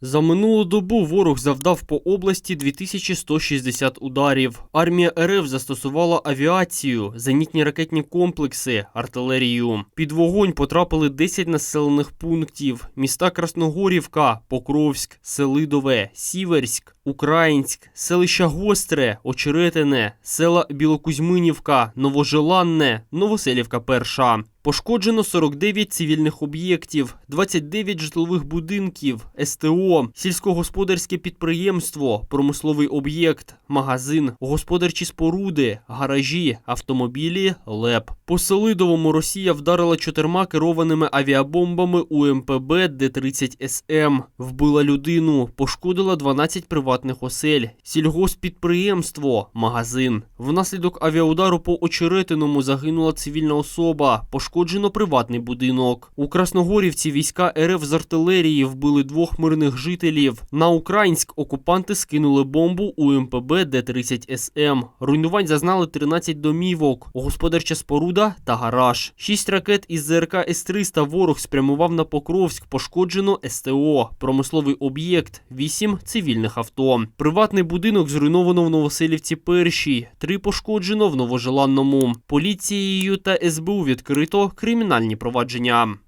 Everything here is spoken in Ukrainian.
За минулу добу ворог завдав по області 2160 ударів. Армія РФ застосувала авіацію, зенітні ракетні комплекси, артилерію. Під вогонь потрапили 10 населених пунктів: міста Красногорівка, Покровськ, Селидове, Сіверськ, Українськ, селища Гостре, Очеретине, села Білокузьминівка, Новожеланне, Новоселівка Перша. Пошкоджено 49 цивільних об'єктів, 29 житлових будинків, СТО, сільськогосподарське підприємство, промисловий об'єкт, магазин, господарчі споруди, гаражі, автомобілі, ЛЕП. По Селидовому Росія вдарила чотирма керованими авіабомбами УМПБ Д-30СМ. Вбила людину, пошкодила 12 приватних осель, сільгоспідприємство, магазин. Внаслідок авіаудару по Очеретиному загинула цивільна особа, пошкоджено приватний будинок. У Красногорівці війська РФ з артилерії вбили двох мирних жителів. На Українськ окупанти скинули бомбу у МПБ Д-30СМ. Руйнувань зазнали 13 домівок, господарча споруда та гараж. Шість ракет із ЗРК С-300 ворог спрямував на Покровськ, пошкоджено СТО, промисловий об'єкт, вісім цивільних авто. Приватний будинок зруйновано в Новоселівці Першій, три пошкоджено в Новожеланному. Поліцією та СБУ відкрито кримінальні провадження.